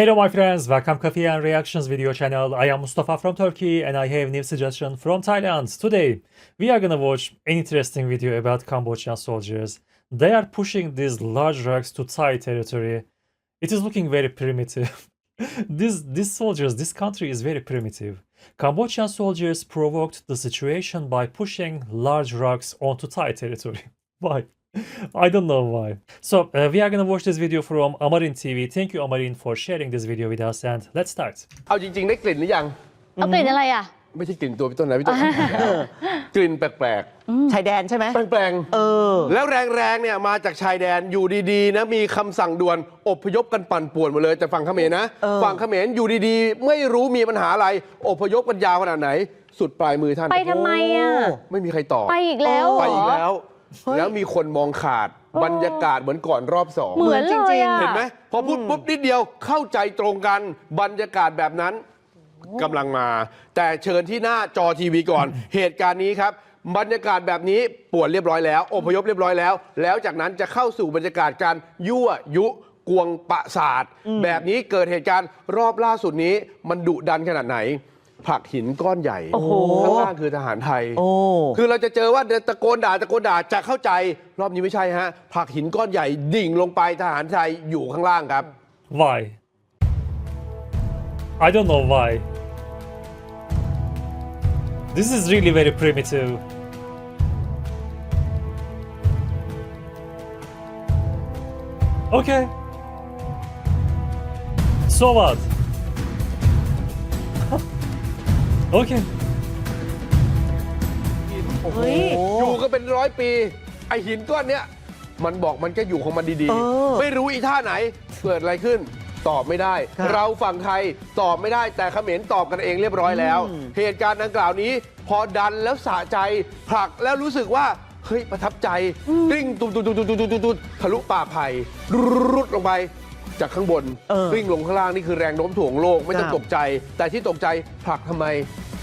Hello my friends, welcome Coffee and Reactions video channel. I am Mustafa from Turkey and I have a new suggestion from Thailand. Today, we are gonna watch an interesting video about Cambodian soldiers. They are pushing these large rocks to Thai territory. It is looking very primitive. this, these soldiers, this country is very primitive. Cambodian soldiers provoked the situation by pushing large rocks onto Thai territory. Why? I don't know why. So, uh, we are gonna watch this video from Amarin TV. Thank you, Amarin, for sharing this video with us, and let's start. เอาจริง ๆ ได้กลิ่นหรือยัง เอากลิ่นอะไรอะ ไม่ใช่กลิ่นตัวพี่ต้นนะพี่ต้น กลิ่นแปลกชายแดนใช่ไหม ๆแปลงเออ ๆแล้วแรงๆเนี่ยมาจากชายแดนอยู่ดีๆนะมีคำสั่งด่วนอพยพกันปั่นป่วนหมดเลยแต่ฝั่งเขมรนะเออ ฝั่งเขมรอยู่ดีๆ ไม่รู้มีปัญหาอะไรอพยพกันยาวขนาดไหน สุดปลายมือท่านไปทำไมอะโไม่มีใครตอบไปอีกแล้วเหรไปอีกอแล้ว แล้วมีคนมองขาดบรรยากาศเหมือนก่อนรอบสองเหมือนเลยอะเห็นไหมพอพูดปุ๊บนิดเดียวเข้าใจตรงกันบรรยากาศแบบนั้นกำลังมา แต่เชิญที่หน้าจอทีวีก่อน เหตุการณ์นี้ครับ บรรยากาศแบบนี้ป่วนเรียบร้อยแล้วอพยพเรียบร้อยแล้ว แล้วจากนั้นจะเข้าสู่บรรยากาศการยั่วยุกวงประสาทแบบนี้เกิดเหตุการณ์รอบล่าสุดนี้มันดุดันขนาดไหน ผลักหินก้อนใหญ่ โอ้โห ข้างล่างคือทหารไทย โอ้ คือเราจะเจอว่าตะโกนด่าตะโกนด่าจะเข้าใจรอบนี้ไม่ใช่ฮะผลักหินก้อนใหญ่ดิ่งลงไปทหารไทยอยู่ข้างล่างครับ Why? I don't know why. This is really very primitive. Okay. So what? Okay. เฮ้ยอยู่ก็เป็นร้อยปี ไอหินก้อนเนี้ย มันบอกมันก็อยู่ของมันดีเออๆไม่รู้อีท่าไหน เกิดอะไรขึ้น ตอบไม่ได้ ครับเราฝั่งไทยตอบไม่ได้แต่เขมรตอบกันเองเรียบร้อยแล้ว อืม เหตุการณ์ดังกล่าวนี้ พอดันแล้วสะใจผลักแล้วรู้สึกว่า เฮ้ย ประทับใจกลิ้งตุ้มตุ้มตุ้มตุ้มตุ้มตุ้มตุ้มทะลุป่าไผ่รุดลงไป จากข้างบนเออกลิ้งลงข้างล่างนี่คือแรงโน้มถ่วงโลกไม่ต้องครับ ตกใจ แต่ที่ตกใจผลักทำไม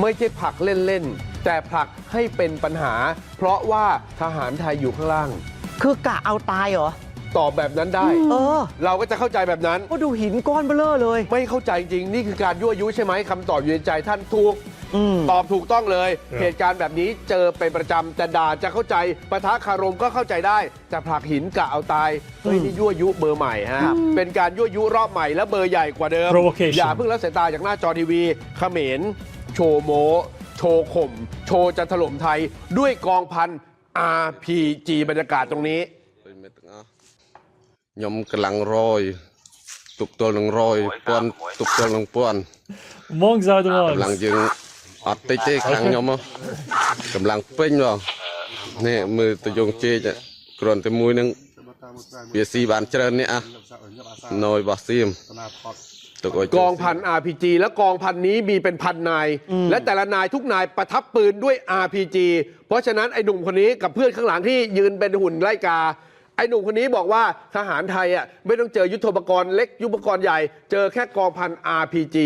ไม่ใช่ผลักเล่นๆแต่ผลักให้เป็นปัญหา เพราะว่าทหารไทยอยู่ข้างล่าง คือกะเอาตายเหรอ ตอบแบบนั้นได้ เออ เราก็จะเข้าใจแบบนั้น ก็ดูหินก้อนเบลอเลย ไม่เข้าใจจริง นี่คือการยั่วยุใช่ไหมคำตอบอยู่ในใจท่านถูก อืม ตอบถูกต้องเลย ครับ เหตุการณ์แบบนี้เจอเป็นประจำแต่ด่าจะเข้าใจปะทะคารมก็เข้าใจได้แต่ผลักหินกะเอาตายเฮ้ยนี่ยั่วยุเบอร์ใหม่ฮะ ครับ เป็นการยั่วยุรอบใหม่และเบอร์ใหญ่กว่าเดิม Provocation อย่าเพิ่งละสายตาจากหน้าจอทีวีเขมรโชว์โม โชว์ข่ม โชว์จะถล่มไทย ด้วยกองพัน RPG บรรยากาศตรงนี้ ពេញមិត្តទាំងអស់ខ្ញុំកម្លាំងរយទុកទល់នឹងរយពាន់ទុកទល់នឹងពាន់ Monks are the កម្លាំង monks. យើង អត់តិចទេខាងខ្ញុំហ៎កម្លាំងពេញបងនេះមើលទៅយងជេកហ៎គ្រាន់តែមួយនឹងវាស៊ីបានច្រើននេះអាណយរបស់សៀមទុកឲ្យ กองพัน RPG และกองพันนี้มีเป็นพันนาย และแต่ละนายทุกนายประทับปืนด้วย RPG เพราะฉะนั้นไอ้หนุ่มคนนี้กับเพื่อนข้างหลังที่ยืนเป็นหุ่นไล่กา ไอ้หนุ่มคนนี้บอกว่าทหารไทยอะไม่ต้องเจอยุทโธปกรณ์เล็กยุทโธปกรณ์ใหญ่ เจอแค่กองพัน RPG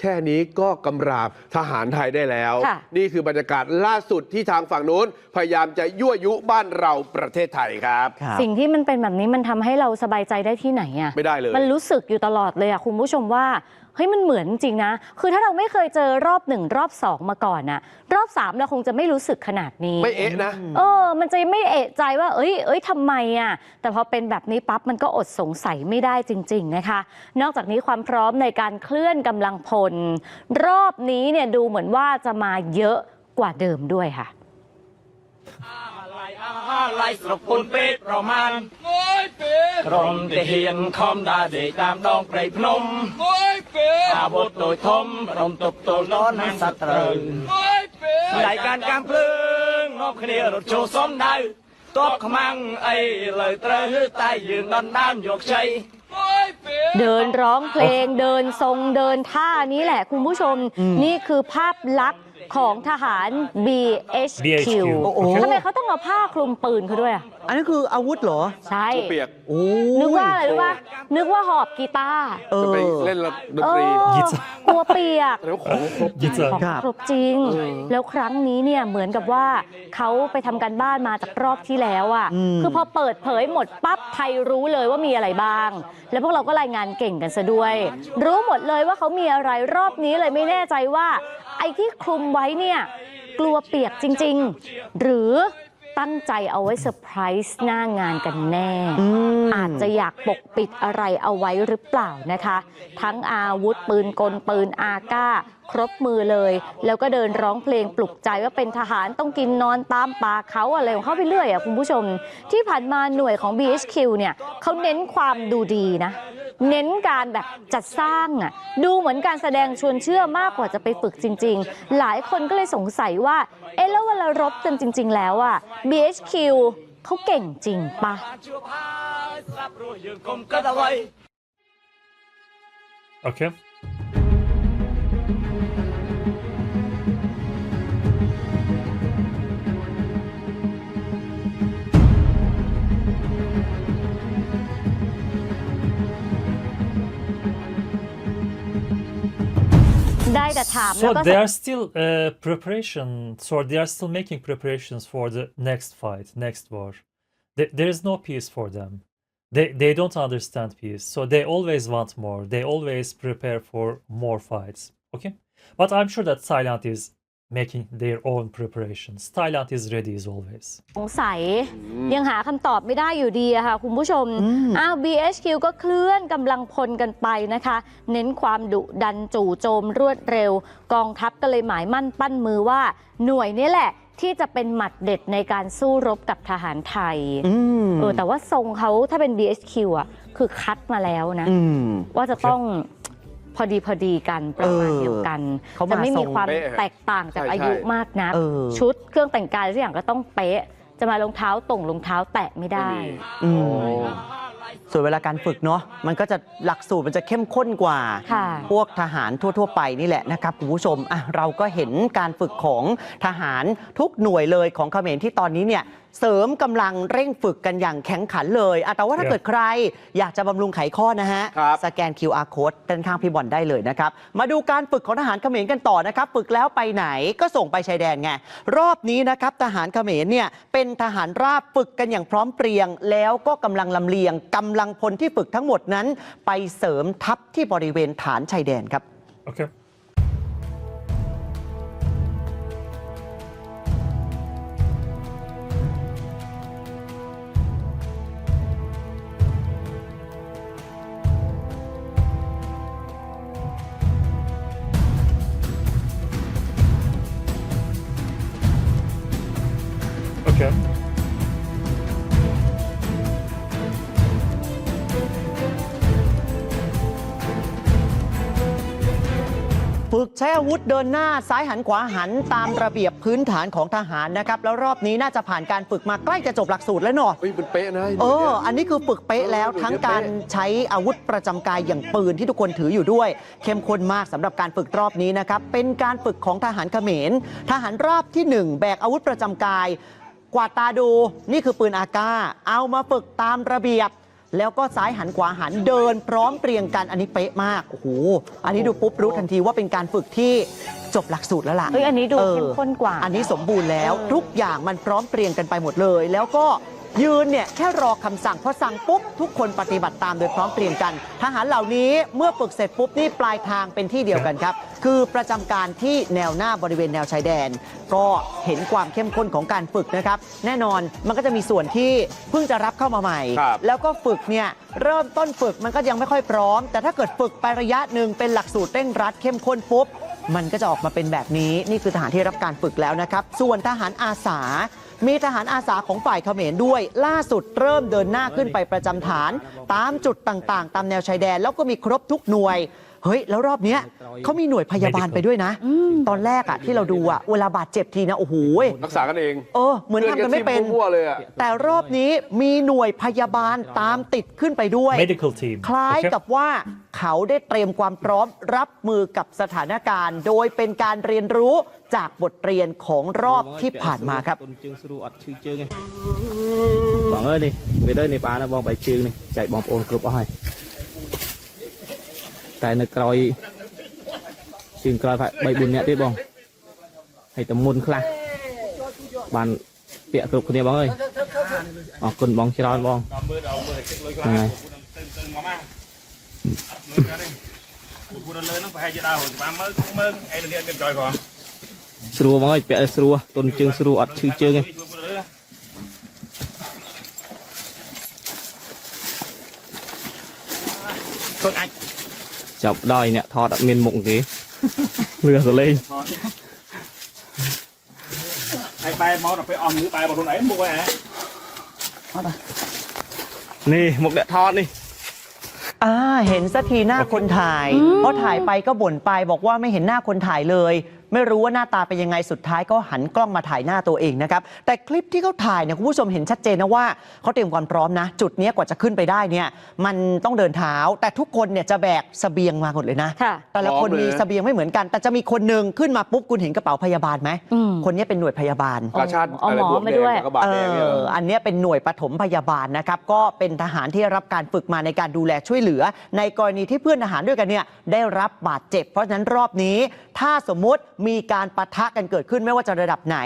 แค่นี้ก็กำราบทหารไทยได้แล้ว ค่ะ นี่คือบรรยากาศล่าสุดที่ทางฝั่งนู้น พยายามจะยั่วยุบ้านเราประเทศไทยครับ ครับ สิ่งที่มันเป็นแบบนี้มันทำให้เราสบายใจได้ที่ไหนอะ ไม่ได้เลย มันรู้สึกอยู่ตลอดเลยอะคุณผู้ชมว่าเฮ้ยมันเหมือนจริงนะ คือถ้าเราไม่เคยเจอรอบหนึ่งรอบสองมาก่อนอะรอบสามเราคงจะไม่รู้สึกขนาดนี้ ไม่เอะนะ เออ มันจะไม่เอะใจว่า เอ้ย เอ้ยทำไมอะแต่พอเป็นแบบนี้ปั๊บมันก็อดสงสัยไม่ได้จริง ๆนะคะ นอกจากนี้ความพร้อมในการเคลื่อนกำลังพล รอบนี้เนี่ยดูเหมือนว่าจะมาเยอะกว่าเดิมด้วยค่ะอาลสรกุลเป็ดประมาณกรมเตียนคอมดาเดตามดองไพรพนม ปอาบุธโดยทมพรมตกโตน้นให้สัตริงไม่รายการการเพลิงนอบคดีรถโจว์ซ้อมได้ตบขมังไอ้เลยเตะหื้อใต้ยืนนั่นน้ำหยกชัเดินร้องเพลงเดินทรงเดินท่านี้แหละคุณผู้ชม นี่คือภาพลักษณ์ ของทหาร BHQ BHQ โอ้โหทำไมเขาต้องเอาผ้าคลุมปืนเขาด้วยอะอันนี้คืออาวุธเหรอ ใช่ เปียกโอ้นึกว่าอะไรรู้ป่ะนึกว่าหอบกีตาร์เอจะไปอเล่นเล่นดนตรีเออกีตาร์ กลัวเปียก แล้วของครบกีตาร์ของครับ ครบจริงเออแล้วครั้งนี้เนี่ยเหมือนกับว่าเขาไปทำการบ้านมาจากรอบที่แล้วอะ อืม คือพอเปิดเผยหมดปั๊บไทยรู้เลยว่ามีอะไรบ้าง แล้วพวกเราก็รายงานเก่งกันซะด้วย รู้หมดเลยว่าเขามีอะไรรอบนี้เลยไม่แน่ใจว่า ไอ้ที่คลุมไว้เนี่ยกลัวเปียกจริง ๆ หรือตั้งใจเอาไว้เซอร์ไพรส์หน้างานกันแน่ อาจจะอยากปกปิดอะไรเอาไว้หรือเปล่านะคะ ทั้งอาวุธปืนกลปืนอาก้า ครบมือเลย แล้วก็เดินร้องเพลงปลุกใจว่าเป็นทหารต้องกินนอนตามป่าเขาอะไรของเขาไปเรื่อยอะคุณผู้ชม ที่ผ่านมาหน่วยของ BHQ เนี่ยเขาเน้นความดูดีนะ เน้นการแบบจัดสร้างอะดูเหมือนการแสดงชวนเชื่อมากกว่าจะไปฝึกจริง ๆ หลายคนก็เลยสงสัยว่าเอ๊ะแล้วเวลารบกันจริง ๆ แล้วอะ BHQ เขาเก่งจริงปะโอเค time. So they are still uh, preparation. So they are still making preparations for the next fight, next war. There is no peace for them. They they don't understand peace. So they always want more. They always prepare for more fights. Okay, but I'm sure that Silent is making their own preparations. Thailand is ready as always. สงสัยยังหาคำตอบไม่ได้อยู่ดีอะค่ะ คุณผู้ชม อ้าว BHQ ก็เคลื่อนกำลังพลกันไปนะคะ เน้นความดุดันจู่โจมรวดเร็ว กองทัพก็เลยหมายมั่นปั้นมือว่า หน่วยนี้แหละที่จะเป็นหมัดเด็ดในการสู้รบกับทหารไทยอืมเออแต่ว่าทรงเขาถ้าเป็น BHQ อะ คือคัดมาแล้วนะอืมว่าจะต้อง พอดีพอดีกันประมาณเออเดียวกันเขามาจะไม่มีความทรงเป๊ะแตกต่างจากใช่อายุใช่ มากนักเออ ชุดเครื่องแต่งกายทุกอย่างก็ต้องเป๊ะ จะมารองเท้าต่งรองเท้าแตะไม่ได้ ไม่มีอืม โอ้ส่วนเวลาการฝึกเนาะมันก็จะหลักสูตรมันจะเข้มข้นกว่า ค่ะ พวกทหารทั่ว ๆ ไปนี่แหละนะครับคุณผู้ชมอะเราก็เห็นการฝึกของทหารทุกหน่วยเลยของเขมรที่ตอนนี้เนี่ยเสริมกำลังเร่งฝึกกันอย่างแข็งขันเลยอะแต่ว่าถ้าครับเกิดใครอยากจะบำรุงไขข้อนะฮะครับสแกน QR code ด้านข้างพี่บอลได้เลยนะครับ มาดูการฝึกของทหารเขมรกันต่อนะครับ ฝึกแล้วไปไหนก็ส่งไปชายแดนไง รอบนี้นะครับทหารเขมรเนี่ยเป็นทหารราบฝึกกันอย่างพร้อมเพรียง แล้วก็กำลังลำเลียงกำลังพลที่ฝึกทั้งหมดนั้น ไปเสริมทัพที่บริเวณฐานชายแดนครับ Okay. Okay. ฝึกใช้อาวุธเดินหน้าซ้ายหันขวาหันตามระเบียบพื้นฐานของทหารนะครับ แล้วรอบนี้น่าจะผ่านการฝึกมาใกล้จะจบหลักสูตรแล้วเนาะเฮ้ยมันเป๊ะนะเอออันนี้คือฝึกเป๊ะแล้วเออทั้งเดี๋ยวเป๊ะการใช้อาวุธประจำกายอย่างปืนที่ทุกคนถืออยู่ด้วย เข้มข้นมากสำหรับการฝึกรอบนี้นะครับเป็นการฝึกของทหารเขมร ทหารราบที่ 1 แบกอาวุธประจำกาย กวาดตาดูนี่คือปืนอากาเอามาฝึกตามระเบียบ แล้วก็ซ้ายหันขวาหันเดินพร้อมเพรียงกันอันนี้เป๊ะมากโอ้โหอันนี้ดูปุ๊บรู้ทันทีว่าเป็นการฝึกที่จบหลักสูตรแล้วล่ะเอ้ยอันนี้ดูออเข้มข้นกว่า อันนี้สมบูรณ์แล้วเออทุกอย่างมันพร้อมเพรียงกันไปหมดเลย แล้วก็ ยืนเนี่ยแค่รอคำสั่งพอสั่งปุ๊บทุกคนปฏิบัติตามโดยพร้อมเพรียงกันทหารเหล่านี้เมื่อฝึกเสร็จปุ๊บนี่ปลายทางเป็นที่เดียวกันครับ คือประจำการที่แนวหน้าบริเวณแนวชายแดน ก็เห็นความเข้มข้นของการฝึกนะครับ แน่นอนมันก็จะมีส่วนที่เพิ่งจะรับเข้ามาใหม่ครับแล้วก็ฝึกเนี่ยเริ่มต้นฝึกมันก็ยังไม่ค่อยพร้อม แต่ถ้าเกิดฝึกไประยะหนึ่งเป็นหลักสูตรเร่งรัดเข้มข้นปุ๊บมันก็จะออกมาเป็นแบบนี้นี่คือทหารที่รับการฝึกแล้วนะครับ ส่วนทหารอาสา มีทหารอาสาของฝ่ายเขมรด้วย ล่าสุดเริ่มเดินหน้าขึ้นไปประจำฐาน ตามจุดต่างๆ ตามแนวชายแดนแล้วก็มีครบทุกหน่วย เฮ้ย แล้วรอบเนี้ยเขามีหน่วยพยาบาลไปด้วยนะ ตอนแรกอะที่เราดูอะเวลาบาดเจ็บทีนะโอ้โห รักษากันเอง เออเหมือนทำกันไม่เป็น พื่อทิ่มั่วๆเลยอะ แต่รอบนี้มีหน่วยพยาบาลตามติดขึ้นไปด้วย Medical team. คล้าย Okay. กับว่าเขาได้เตรียมความพร้อมรับมือกับสถานการณ์ โดยเป็นการเรียนรู้จากบทเรียนของรอบที่ผ่านมาครับ ទុនជើងស្រួលអត់ឈឺជើងទេបងអើយនេះវាទៅនេះបានហើយបងបែកជើងនេះចែកបងប្អូនគ្រប់អស់ហើយ តែនៅក្រោយជើងក្រោយប្រហែល3 4នាក់ទៀតបងហើយតែមុនខ្លះបានពាក់គ្រប់គ្នាបងអើយអរគុណបងច្រើនបងហ្នឹងហើយពូនលើនឹងប្រហែលជាដើរច្បាស់មើលមើលអីរៀនមានក្រោយផងស្រួលបងអើយពាក់ឲ្យស្រួលទុនជើងស្រួលអត់ឈឺជើងទេ จับได้เนี่ยทอดเมนมงสิเรือสเลงไอ้ไปมอดไปออมหรือไปบอกตรงไหนมุกไว้นี่มุกเนี่ยทอดนี่อ่าเห็นสักทีหน้าคนถ่ายเพราะถ่ายไปก็บ่นไปบอกว่าไม่เห็นหน้าคนถ่ายเลย ไม่รู้ว่าหน้าตาเป็นยังไงสุดท้ายก็หันกล้องมาถ่ายหน้าตัวเองนะครับแต่คลิปที่เขาถ่ายเนี่ยคุณผู้ชมเห็นชัดเจนนะว่าเขาเตรียมความพร้อมนะ จุดเนี้ยกว่าจะขึ้นไปได้เนี่ยมันต้องเดินเท้า แต่ทุกคนเนี่ยจะแบกเสบียงมาหมดเลยนะค่ะแต่ละคนพร้อมเลยมีเสบียงไม่เหมือนกัน แต่จะมีคนหนึ่งขึ้นมาปุ๊บคุณเห็นกระเป๋าพยาบาลไหมอืมคนนี้เป็นหน่วยพยาบาลกาชาติเอาอะไรหมอพวกมาแดด้วยงกระบาดแดงเนี่ยเหรอเอออันเนี้ยเป็นหน่วยปฐมพยาบาลนะครับก็เป็นทหารที่รับการฝึกมาในการดูแลช่วยเหลือ ในกรณีที่เพื่อนทหารด้วยกันเนี่ยได้รับบาดเจ็บ เพราะฉะนั้นรอบนี้ถ้าสมมุติมีการปะทะกันเกิดขึ้นไม่ว่าจะระดับไหน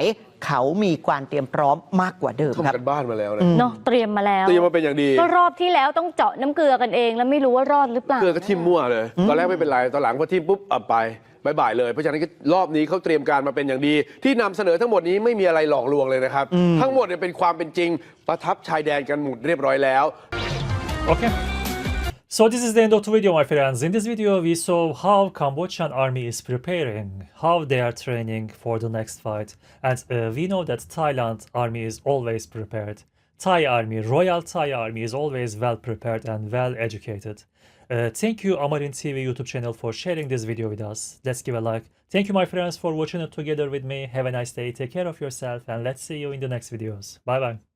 เขามีการเตรียมพร้อมมากกว่าเดิมครับทำกันบ้านมาแล้วนะเนาะเตรียมมาแล้วเตรียมมาเป็นอย่างดีก็รอบที่แล้วต้องเจาะน้ำเกลือกันเอง แล้วไม่รู้ว่ารอดหรือเปล่าเกลือก็ทิ่มมั่วเลยตอนแรกไม่เป็นไรตอนหลังพอทิ่มปุ๊บเอาไปบายบายเลย เพราะฉะนั้นรอบนี้เขาเตรียมการมาเป็นอย่างดี ที่นำเสนอทั้งหมดนี้ไม่มีอะไรหลอกลวงเลยนะครับ ทั้งหมดเนี่ยเป็นความเป็นจริง ประทับชายแดนกันหมดเรียบร้อยแล้ว Okay. So this is the end of the video, my friends. In this video, we saw how Cambodian army is preparing, how they are training for the next fight, and uh, we know that Thailand army is always prepared. Thai army, Royal Thai army is always well prepared and well educated. Uh, thank you, Amarin TV YouTube channel, for sharing this video with us. Let's give a like. Thank you, my friends, for watching it together with me. Have a nice day. Take care of yourself, and let's see you in the next videos. Bye bye.